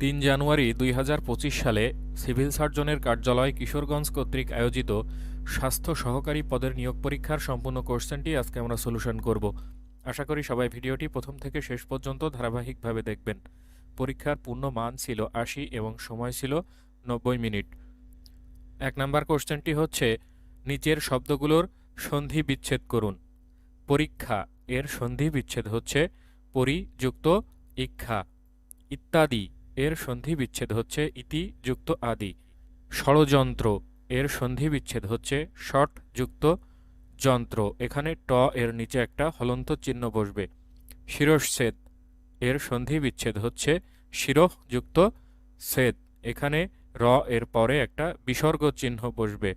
তিন জানুয়ারি দুই হাজার পঁচিশ সালে সিভিল সার্জনের কার্যালয় কিশোরগঞ্জ কর্তৃক আয়োজিত স্বাস্থ্য সহকারী পদের নিয়োগ পরীক্ষার সম্পূর্ণ কোশ্চেনটি আজকে আমরা সলিউশন করব। আশা করি সবাই ভিডিওটি প্রথম থেকে শেষ পর্যন্ত ধারাবাহিকভাবে দেখবেন। পরীক্ষার পূর্ণ মান ছিল আশি এবং সময় ছিল নব্বই মিনিট। এক নম্বর কোশ্চেনটি হচ্ছে, নিচের শব্দগুলোর সন্ধি বিচ্ছেদ করুন। পরীক্ষা, এর সন্ধি বিচ্ছেদ হচ্ছে, পরিযুক্ত, ইক্ষা। ইত্যাদি। এর সন্ধি বিচ্ছেদ হচ্ছে ইতি যুক্ত আদি। ষড়যন্ত্র, এর সন্ধি বিচ্ছেদ হচ্ছে ষট যুক্ত যন্ত্র। এখানে ট এর নিচে একটা হলন্ত চিহ্ন বসবে। শিরশ্ছেদ, এর সন্ধি বিচ্ছেদ হচ্ছে শিরহ যুক্ত ছেদ এখানে র এর পরে একটা বিসর্গ চিহ্ন বসবে।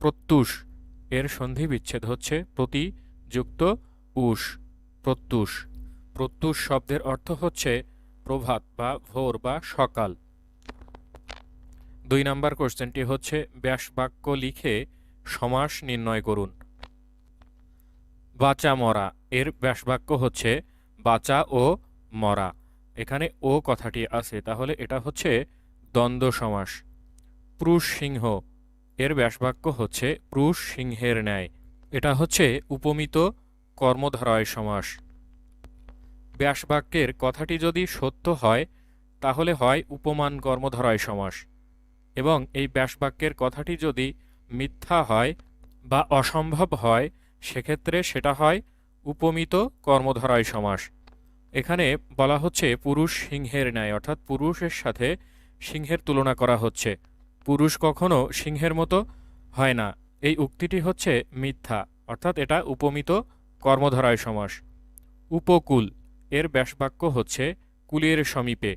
প্রত্যুষ, এর সন্ধি বিচ্ছেদ হচ্ছে প্রতি যুক্ত উষ, প্রত্যুষ। প্রত্যুষ শব্দের অর্থ হচ্ছে প্রভাত বা ভোর বা সকাল। দুই নাম্বার কোশ্চেনটি হচ্ছে ব্যাস বাক্য লিখে সমাস নির্ণয় করুন। বাঁচা, মরা। এর ব্যাস বাক্য হচ্ছে, বাঁচা ও মরা। এখানে ও কথাটি আছে, তাহলে এটা হচ্ছে দ্বন্দ্ব সমাস। পুরুষ সিংহ। এর ব্যাসবাক্য হচ্ছে, পুরুষ সিংহের ন্যায়। এটা হচ্ছে উপমিত কর্মধারয় সমাস। ব্যাসবাক্যের কথাটি যদি সত্য হয়, তাহলে হয় উপমান কর্মধারয় সমাস। এবং এই ব্যাসবাক্যের কথাটি যদি মিথ্যা হয় বা অসম্ভব হয়, সেক্ষেত্রে সেটা হয় উপমিত কর্মধারয় সমাস। এখানে বলা হচ্ছে পুরুষ সিংহের ন্যায়, অর্থাৎ পুরুষের সাথে সিংহের তুলনা করা হচ্ছে। পুরুষ কখনো সিংহের মতো হয় না। এই উক্তিটি হচ্ছে মিথ্যা, অর্থাৎ এটা উপমিত কর্মধারয় সমাস। উপকূল এর ব্যাসবাক্য হচ্ছে কুলের সমীপে।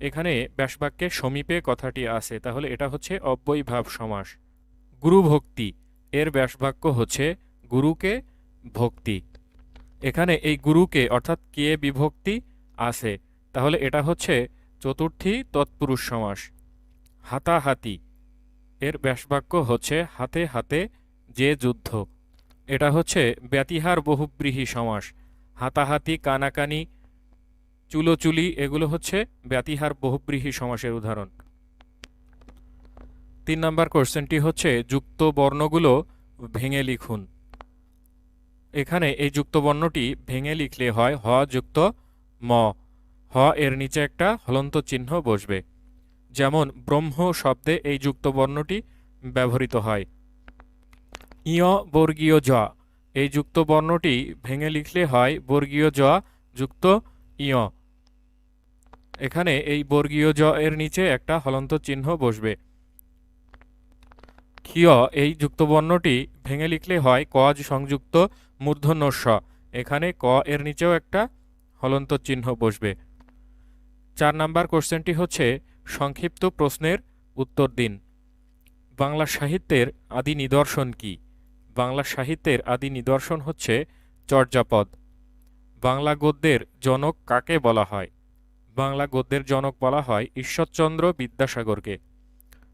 এখানে ব্যাসবাক্যে সমীপে কথাটি আছে, তাহলে এটা হচ্ছে অব্যয়ভাব সমাস। গুরুভক্তি এর ব্যাসবাক্য হচ্ছে গুরুকে ভক্তি। এখানে এই গুরুকে, অর্থাৎ কে বিভক্তি, আছে। তাহলে এটা হচ্ছে চতুর্থী তৎপুরুষ সমাস। হাতাহাতি, এর ব্যাসবাক্য হচ্ছে হাতে হাতে যে যুদ্ধ। এটা হচ্ছে ব্যতিহার বহুব্রীহি সমাস। হাতাহাতি, কানাকানি, চুলোচুলি এগুলো হচ্ছে ব্যতিহার বহুব্রীহি সমাসের উদাহরণ। তিন নম্বর কোশ্চেনটি হচ্ছে, যুক্ত বর্ণগুলো ভেঙে লিখুন। এখানে এই যুক্ত বর্ণটি ভেঙে লিখলে হয় হ যুক্ত ম। হ এর নিচে একটা হলন্ত চিহ্ন বসবে। যেমন, ব্রহ্ম শব্দে এই যুক্ত বর্ণটি ব্যবহৃত হয়। ইয় বর্গীয় জ। এই যুক্ত বর্ণটি ভেঙে লিখলে হয় বর্গীয় জ যুক্ত ইয় এখানে এই বর্গীয় জ এর নিচে একটা হলন্ত চিহ্ন বসবে। ক্ষিয় এই যুক্ত বর্ণটি ভেঙে লিখলে হয় কজ সংযুক্ত মূর্ধন্য স এখানে ক এর নিচেও একটা হলন্ত চিহ্ন বসবে। চার নাম্বার কোশ্চেনটি হচ্ছে সংক্ষিপ্ত প্রশ্নের উত্তর দিন। বাংলা সাহিত্যের আদি নিদর্শন কি? বাংলা সাহিত্যের আদি নিদর্শন হচ্ছে চর্যাপদ। বাংলা গদ্যের জনক কাকে বলা হয়? বাংলা গদ্যের জনক বলা হয় ঈশ্বরচন্দ্র বিদ্যাসাগরকে।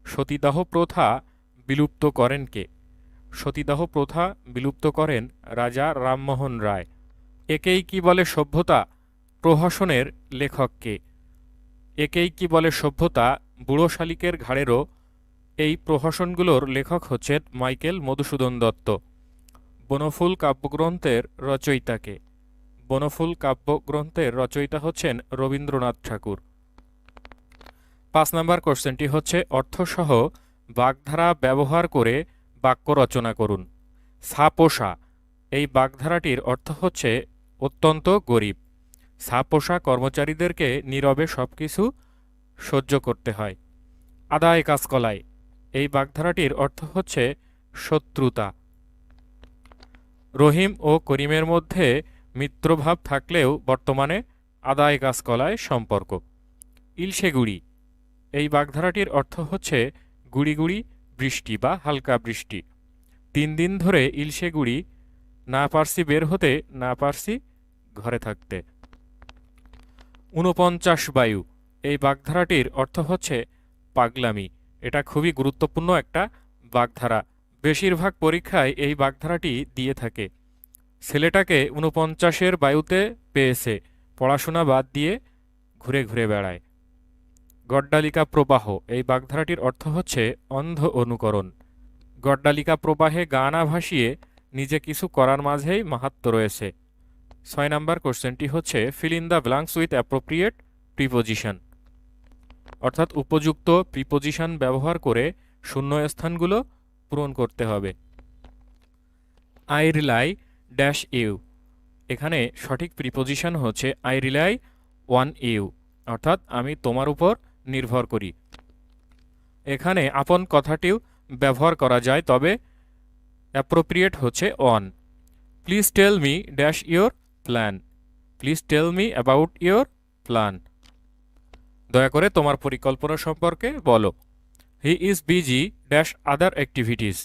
সতীদাহ প্রথা বিলুপ্ত করেন কে? সতীদাহ প্রথা বিলুপ্ত করেন রাজা রামমোহন রায়। একেই কি বলে সভ্যতা? প্রহসনের লেখককে একেই কি বলে সভ্যতা? বুড়ো শালিকের ঘাড়েরও এই প্রহসনগুলোর লেখক হচ্ছেন মাইকেল মধুসূদন দত্ত। বনফুল কাব্যগ্রন্থের রচয়িতাকে। বনফুল কাব্যগ্রন্থের রচয়িতা হচ্ছেন রবীন্দ্রনাথ ঠাকুর। পাঁচ নম্বর কোশ্চেনটি হচ্ছে, অর্থসহ বাগধারা ব্যবহার করে বাক্য রচনা করুন। সাপোষা। এই বাগধারাটির অর্থ হচ্ছে, অত্যন্ত গরিব। সাপোষা কর্মচারীদেরকে নীরবে সব কিছু সহ্য করতে হয়। আদায় কাজকলায়। এই বাগধারাটির অর্থ হচ্ছে শত্রুতা। রহিম ও করিমের মধ্যে মিত্রভাব থাকলেও বর্তমানে আদায় কাজকলায় সম্পর্ক। ইলশেগুড়ি। এই বাগধারাটির অর্থ হচ্ছে গুড়ি গুড়ি বৃষ্টি বা হালকা বৃষ্টি। তিন দিন ধরে ইলশেগুড়ি, না পারছি বের হতে, না পারছি ঘরে থাকতে। ঊনপঞ্চাশ বায়ু। এই বাগধারাটির অর্থ হচ্ছে পাগলামি। এটা খুবই গুরুত্বপূর্ণ একটা বাগধারা। বেশিরভাগ পরীক্ষায় এই বাগধারাটি দিয়ে থাকে। ছেলেটাকে ঊনপঞ্চাশের বায়ুতে পেয়েছে, পড়াশোনা বাদ দিয়ে ঘুরে ঘুরে বেড়ায়। গড্ডালিকা প্রবাহ, এই বাগধারাটির অর্থ হচ্ছে অন্ধ অনুকরণ। গড্ডালিকা প্রবাহে গা না ভাসিয়ে নিজে কিছু করার মাঝেই মাহাত্ম রয়েছে। ছয় নম্বর কোশ্চেনটি হচ্ছে fill in the blanks with appropriate preposition অর্থাৎ উপযুক্ত প্রিপোজিশন ব্যবহার করে শূন্য স্থানগুলো পূরণ করতে হবে। আই রিলাই ড্যাশ ইউ এখানে সঠিক প্রিপোজিশন হচ্ছে আই রিলাই ওয়ান ইউ অর্থাৎ আমি তোমার উপর নির্ভর করি। এখানে আপন কথাটিও ব্যবহার করা যায়, তবে অ্যাপ্রোপ্রিয়েট হচ্ছে on please tell me dash your plan please tell me about your plan দয়া করে তোমার পরিকল্পনা সম্পর্কে বলো। He is busy dash other activities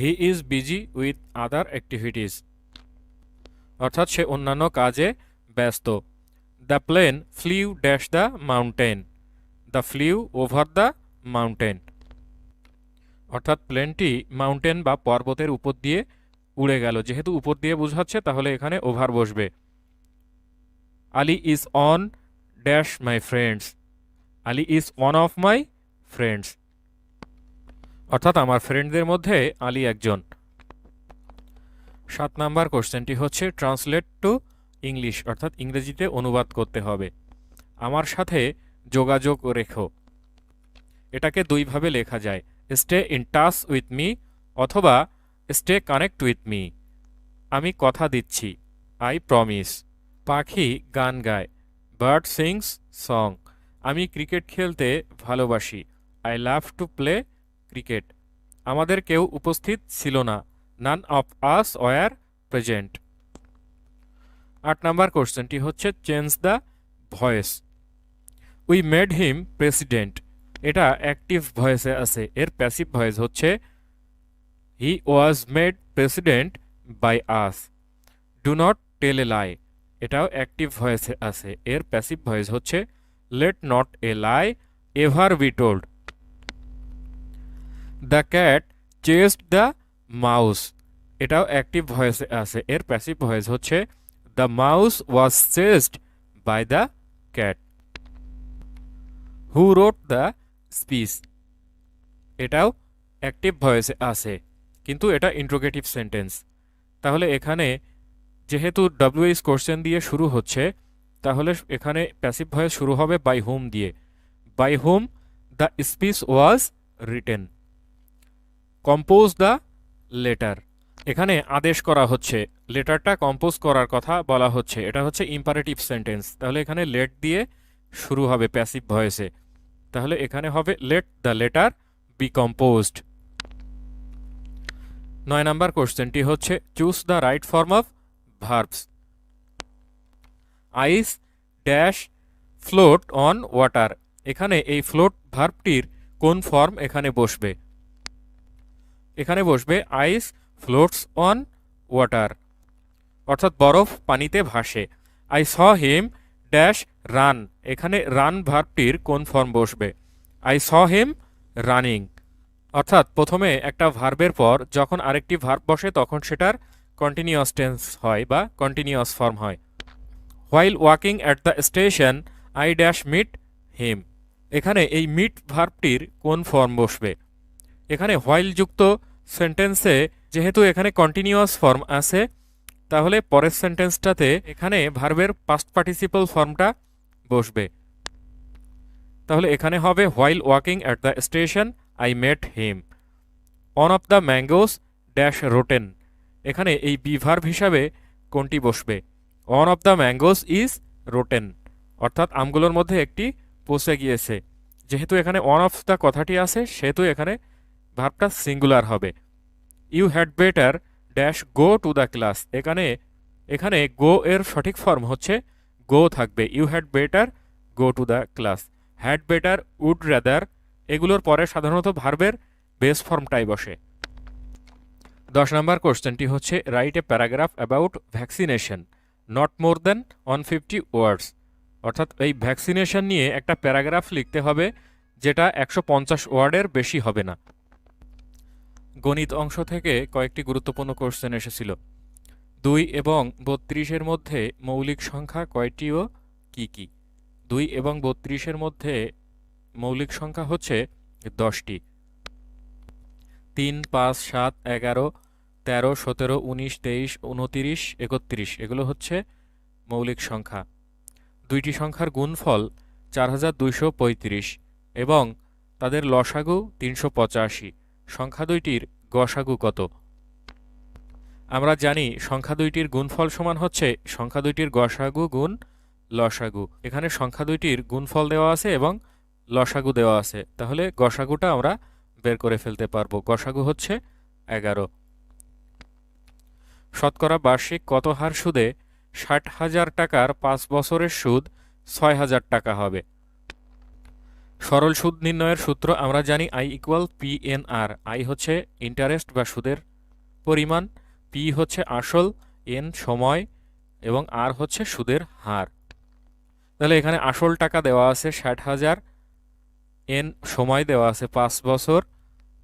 he is busy with other activities অর্থাৎ সে অন্যান্য কাজে ব্যস্ত। The plane flew dash the mountain the flew over the mountain অর্থাৎ প্লেনটি মাউন্টেন বা পর্বতের উপর দিয়ে উড়ে গেল। যেহেতু উপর দিয়ে বোঝাচ্ছে, তাহলে এখানে ওভার বসবে। Ali is on dash my friends Ali is one of my friends অর্থাৎ আমার ফ্রেন্ডদের মধ্যে আলী একজন। সাত নাম্বার কোশ্চেনটি হচ্ছে ট্রান্সলেট টু ইংলিশ অর্থাৎ ইংরেজিতে অনুবাদ করতে হবে। আমার সাথে যোগাযোগ রেখো। এটাকে দুইভাবে লেখা যায়। Stay in touch with me অথবা স্টে কানেক্ট উইথ মি আমি কথা দিচ্ছি। আই প্রমিস পাখি গান গায়। বার্ড সিংস সং আমি ক্রিকেট খেলতে ভালোবাসি। I love to play cricket আমাদের কেউ উপস্থিত ছিল না। None of us were present আট নাম্বার কোশ্চেনটি হচ্ছে change the voice we made him president এটা অ্যাক্টিভ ভয়েসে আছে। এর প্যাসিভ ভয়েস হচ্ছে he was made president by us do not tell a lie এটাও অ্যাক্টিভ ভয়েসে আছে। এর প্যাসিভ ভয়েস হচ্ছে let not a lie ever be told the cat chased the mouse এটাও অ্যাক্টিভ ভয়েসে আছে। এর প্যাসিভ ভয়েস হচ্ছে the mouse was chased by the cat who wrote the speech এটাও অ্যাক্টিভ ভয়েসে আছে। কিন্তু এটা ইন্ট্রোগেটিভ সেন্টেন্স তাহলে এখানে যেহেতু ডাব্লিউএইচ কোশ্চেন দিয়ে শুরু হচ্ছে, তাহলে এখানে প্যাসিভ ভয়েস শুরু হবে বাই হোম দিয়ে। By whom the speech was written compose the letter এখানে আদেশ করা হচ্ছে। লেটারটা কম্পোজ করার কথা বলা হচ্ছে। এটা হচ্ছে ইম্পারেটিভ সেন্টেন্স তাহলে এখানে লেট দিয়ে শুরু হবে প্যাসিভ ভয়েসে তাহলে এখানে হবে let the letter be composed নয় নাম্বার কোশ্চেনটি হচ্ছে choose the right form of verbs ice dash float on water এখানে এই ফ্লোট ভার্বটির কোন ফর্ম এখানে বসবে? এখানে বসবে আইস ফ্লোটস অন ওয়াটার অর্থাৎ বরফ পানিতে ভাসে। I saw him dash run এখানে রান ভার্বটির কোন ফর্ম বসবে? আই স হিম রানিং অর্থাৎ প্রথমে একটা ভার্বের পর যখন আরেকটি ভার্ব বসে তখন সেটার কন্টিনিউয়াস টেন্স হয় বা কন্টিনিউয়াস ফর্ম হয়। While walking at the station I dash meet him এখানে এই মিট ভার্বটির কোন ফর্ম বসবে? এখানে হোয়াইল যুক্ত সেন্টেন্সে যেহেতু এখানে কন্টিনিউয়াস ফর্ম আছে, তাহলে পরের সেন্টেন্সটাতে এখানে ভার্বের পাস্ট পার্টিসিপাল ফর্মটা বসবে। তাহলে এখানে হবে while walking at the station I met him one of the mangoes dash rotten এখানে এই বিভার্ভ হিসাবে কোনটি বসবে? One of the mangoes is rotten. অর্থাৎ আমগুলোর মধ্যে একটি পচে গিয়েছে। যেহেতু এখানে অন অফ দ্য কথাটি আছে, সেহেতু এখানে ভার্বটা সিঙ্গুলার হবে। You had better dash go to the class. এখানে এখানে গো এর সঠিক ফর্ম হচ্ছে গো থাকবে। You had better go to the class. Had better would rather, এগুলোর পরে সাধারণত ভার্বের বেস ফর্মটাই বসে। দশ নম্বর কোশ্চেনটি হচ্ছে write a paragraph about vaccination not more than one fifty words অর্থাৎ এই ভ্যাকসিনেশন নিয়ে একটা প্যারাগ্রাফ লিখতে হবে, যেটা একশো পঞ্চাশ ওয়ার্ডের বেশি হবে না। গণিত অংশ থেকে কয়েকটি গুরুত্বপূর্ণ কোশ্চেন এসেছিল। দুই এবং বত্রিশের মধ্যে মৌলিক সংখ্যা কয়টি ও কী কী? দুই এবং বত্রিশের মধ্যে মৌলিক সংখ্যা হচ্ছে দশটি। তিন, পাঁচ, সাত, এগারো, তেরো, সতেরো, উনিশ, তেইশ, উনতিরিশ, একত্রিশ, এগুলো হচ্ছে মৌলিক সংখ্যা। দুইটি সংখ্যার গুণফল চার হাজার দুইশো পঁয়ত্রিশ এবং তাদের লসাগু তিনশো পঁচাশি। সংখ্যা দুইটির গসাগু কত? আমরা জানি সংখ্যা দুইটির গুণফল সমান হচ্ছে সংখ্যা দুইটির গসাগু গুণ লসাগু। এখানে সংখ্যা দুইটির গুণফল দেওয়া আছে এবং লসাগু দেওয়া আছে। তাহলে গসাগুটা আমরা বের করে ফেলতে পারব। গসাগু হচ্ছে এগারো। শতকরা বার্ষিক কত হার সুদে ষাট হাজার টাকার পাঁচ বছরের সুদ ছয় হাজার টাকা হবে? সরল সুদ নির্ণয়ের সূত্র আমরা জানি I equal P N R I হচ্ছে ইন্টারেস্ট বা সুদের পরিমাণ পি হচ্ছে আসল এন সময়, এবং আর হচ্ছে সুদের হার। তাহলে এখানে আসল টাকা দেওয়া আছে ষাট হাজার এন সময় দেওয়া আছে পাঁচ বছর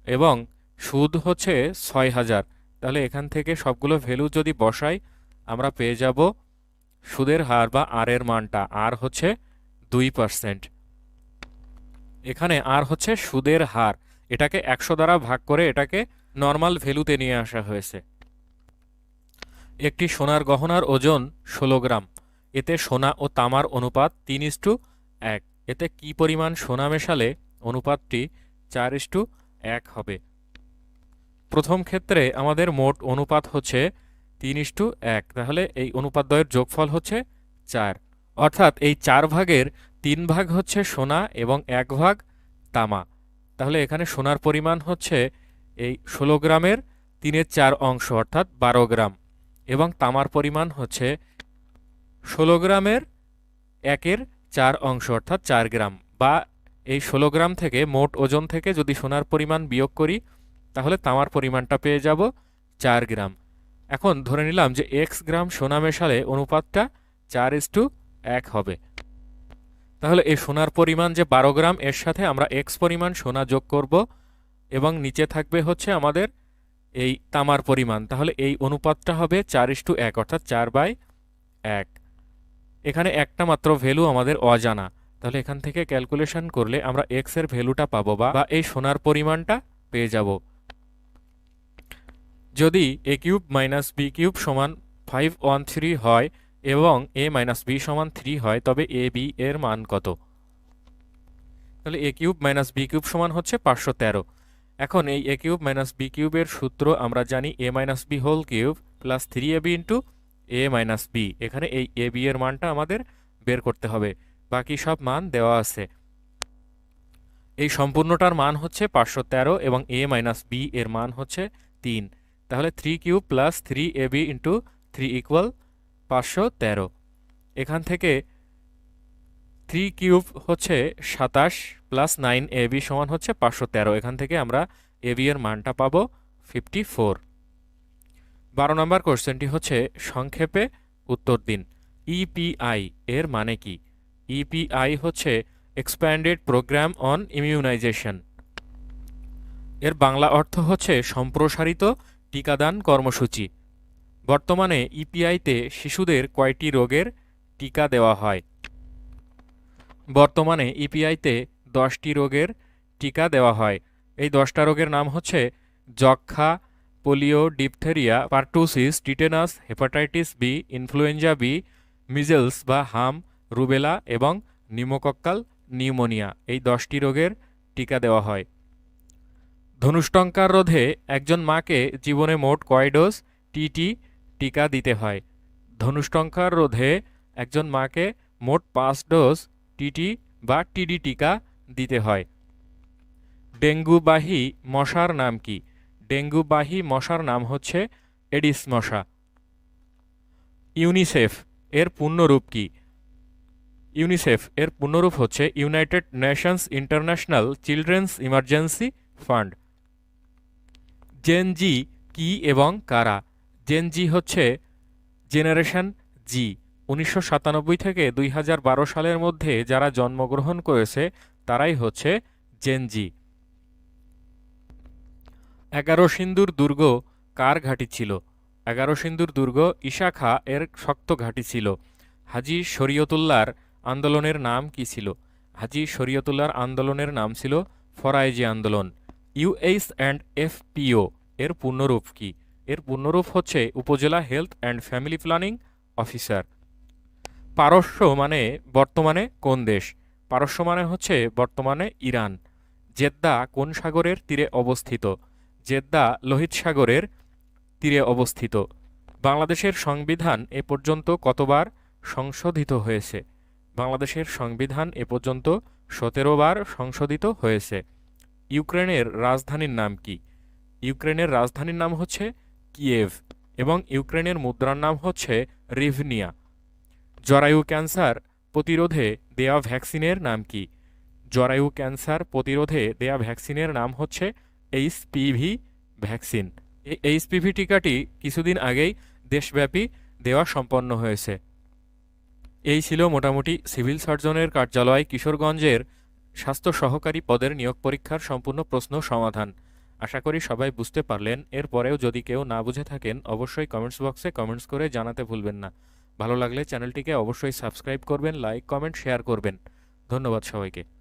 এবং সুদ হচ্ছে ছয় হাজার। তাহলে এখান থেকে সবগুলো ভ্যালু যদি বসাই, আমরা পেয়ে যাব সুদের হার বা আর এর মানটা। আর হচ্ছে দুই পার্সেন্ট। এখানে আর হচ্ছে সুদের হার। এটাকে একশো দ্বারা ভাগ করে এটাকে নর্মাল ভ্যালুতে নিয়ে আসা হয়েছে। একটি সোনার গহনার ওজন ষোলো গ্রাম। এতে সোনা ও তামার অনুপাত তিন ইস্টু এক। এতে কি পরিমাণ সোনা মেশালে অনুপাতটি চার ইস্টু এক হবে। প্রথম ক্ষেত্রে আমাদের মোট অনুপাত হচ্ছে তিন ইস্টু এক, তাহলে এই অনুপাতদ্বয়ের যোগফল হচ্ছে চার। অর্থাৎ এই চার ভাগের তিন ভাগ হচ্ছে সোনা এবং এক ভাগ তামা। তাহলে এখানে সোনার পরিমাণ হচ্ছে এই ষোলো গ্রামের তিনের চার অংশ, অর্থাৎ বারো গ্রাম, এবং তামার পরিমাণ হচ্ছে ষোলো গ্রামের একের চার অংশ অর্থাৎ চার গ্রাম বা এই ষোলো গ্রাম থেকে মোট ওজন থেকে যদি সোনার পরিমাণ বিয়োগ করি, তাহলে তামার পরিমাণটা পেয়ে যাব চার গ্রাম। এখন ধরে নিলাম যে এক্স গ্রাম সোনা মেশালে অনুপাতটা চার ইস টু এক হবে। তাহলে এই সোনার পরিমাণ যে বারো গ্রাম, এর সাথে আমরা এক্স পরিমাণ সোনা যোগ করব এবং নিচে থাকবে হচ্ছে আমাদের এই তামার পরিমাণ। তাহলে এই অনুপাতটা হবে চার ইস টু এক, অর্থাৎ চার বাই এক। এখানে একটা মাত্র ভ্যালু আমাদের অজানা। তাহলে এখান থেকে ক্যালকুলেশন করলে আমরা এক্সের ভ্যালুটা পাবো বা এই সোনার পরিমাণটা পেয়ে যাব। যদি a cube minus b cube সমান ফাইভ ওয়ান থ্রি হয় এবং এ মাইনাস বি সমান থ্রি হয়, তবে এ বি এর মান কত? তাহলে a cube minus b cube সমান হচ্ছে পাঁচশো তেরো। এখন এই এ কিউব মাইনাস বি কিউবের সূত্র আমরা জানি a minus b whole cube plus three a b into a minus b এখানে এই এ বি এর মানটা আমাদের বের করতে হবে। বাকি সব মান দেওয়া আছে। এই সম্পূর্ণটার মান হচ্ছে পাঁচশো তেরো এবং এ মাইনাস বি এর মান হচ্ছে তিন। তাহলে three cube plus three a b into three equal পাঁচশো তেরো। এখান থেকে থ্রি কিউব হচ্ছে সাতাশ প্লাস নাইন এ বি সমান হচ্ছে পাঁচশো তেরো। এখান থেকে আমরা এ বি এর মানটা পাবো ফিফটি ফোর বারো নম্বর কোশ্চেনটি হচ্ছে, সংক্ষেপে উত্তর দিন। ইপিআই এর মানে কি? ইপিআই হচ্ছে এক্সপ্যান্ডেড প্রোগ্রাম অন ইমিউনাইজেশন এর বাংলা অর্থ হচ্ছে সম্প্রসারিত টিকাদান কর্মসূচি। বর্তমানে ইপিআইতে শিশুদের কয়টি রোগের টিকা দেওয়া হয়? বর্তমানে ইপিআইতে দশটি রোগের টিকা দেওয়া হয়। এই দশটা রোগের নাম হচ্ছে যক্ষা polio diphtheria, pertussis, tetanus, hepatitis B, influenza B, measles বা হাম, রুবেলা এবং নিউমোকক্কাল নিউমোনিয়া এই দশটি রোগের টিকা দেওয়া হয়। ধনুষ্টঙ্কার রোধে একজন মাকে জীবনে মোট কয় ডোজ টিটি টিকা দিতে হয়? ধনুষ্টঙ্কার রোধে একজন মাকে মোট পাঁচ ডোজ টিটি বা টিডি টিকা দিতে হয়। ডেঙ্গুবাহী মশার নাম কি? ডেঙ্গুবাহী মশার নাম হচ্ছে এডিস মশা। ইউনিসেফ এর পূর্ণরূপ কি? ইউনিসেফ এর পূর্ণরূপ হচ্ছে United Nations International Children's Emergency Fund. Gen Z কি এবং কারা? জেনজি হচ্ছে জেনারেশন জি। উনিশশো সাতানব্বই থেকে দুই হাজার বারো সালের মধ্যে যারা জন্মগ্রহণ করেছে, তারাই হচ্ছে জেনজি। এগারো সিন্দুর দুর্গ কার ঘাঁটি ছিল? এগারো সিন্দুর দুর্গ ঈশা খা এর শক্ত ঘাঁটি ছিল। হাজি শরীয়তুল্লাহর আন্দোলনের নাম কি ছিল? হাজি শরীয়তুল্লাহর আন্দোলনের নাম ছিল ফরাইজি আন্দোলন। ইউএইচ অ্যান্ড এফপিও এর পূর্ণরূপ কি? এর পূর্ণরূপ হচ্ছে উপজেলা health and family planning officer. পারস্য মানে বর্তমানে কোন দেশ? পারস্য মানে হচ্ছে বর্তমানে ইরান। জেদ্দা কোন সাগরের তীরে অবস্থিত? জেদ্দা লোহিত সাগরের তীরে অবস্থিত। বাংলাদেশের সংবিধান এ পর্যন্ত কতবার সংশোধিত হয়েছে? বাংলাদেশের সংবিধান এ পর্যন্ত সতেরো বার সংশোধিত হয়েছে। ইউক্রেনের রাজধানীর নাম কি? ইউক্রেনের রাজধানীর নাম হচ্ছে কিয়েভ এবং ইউক্রেনের মুদ্রার নাম হচ্ছে রিভনিয়া। জরায়ু ক্যান্সার প্রতিরোধে দেয়া ভ্যাকসিনের নাম কি? জরায়ু ক্যান্সার প্রতিরোধে দেয়া ভ্যাকসিনের নাম হচ্ছে এইচপিভি ভ্যাকসিন। এই এইচপিভি টিকাটি কিছুদিন আগেই দেশব্যাপী দেওয়া সম্পন্ন হয়েছে। এই ছিল মোটামুটি সিভিল সার্জনের কার্যালয় কিশোরগঞ্জের স্বাস্থ্য সহকারী পদের নিয়োগ পরীক্ষার সম্পূর্ণ প্রশ্ন সমাধান। আশা করি সবাই বুঝতে পারলেন। এরপরেও যদি কেউ না বুঝে থাকেন, অবশ্যই কমেন্টস বক্সে কমেন্টস করে জানাতে ভুলবেন না। ভালো লাগলে চ্যানেলটিকে অবশ্যই সাবস্ক্রাইব করবেন, লাইক, কমেন্ট, শেয়ার করবেন। ধন্যবাদ সবাইকে।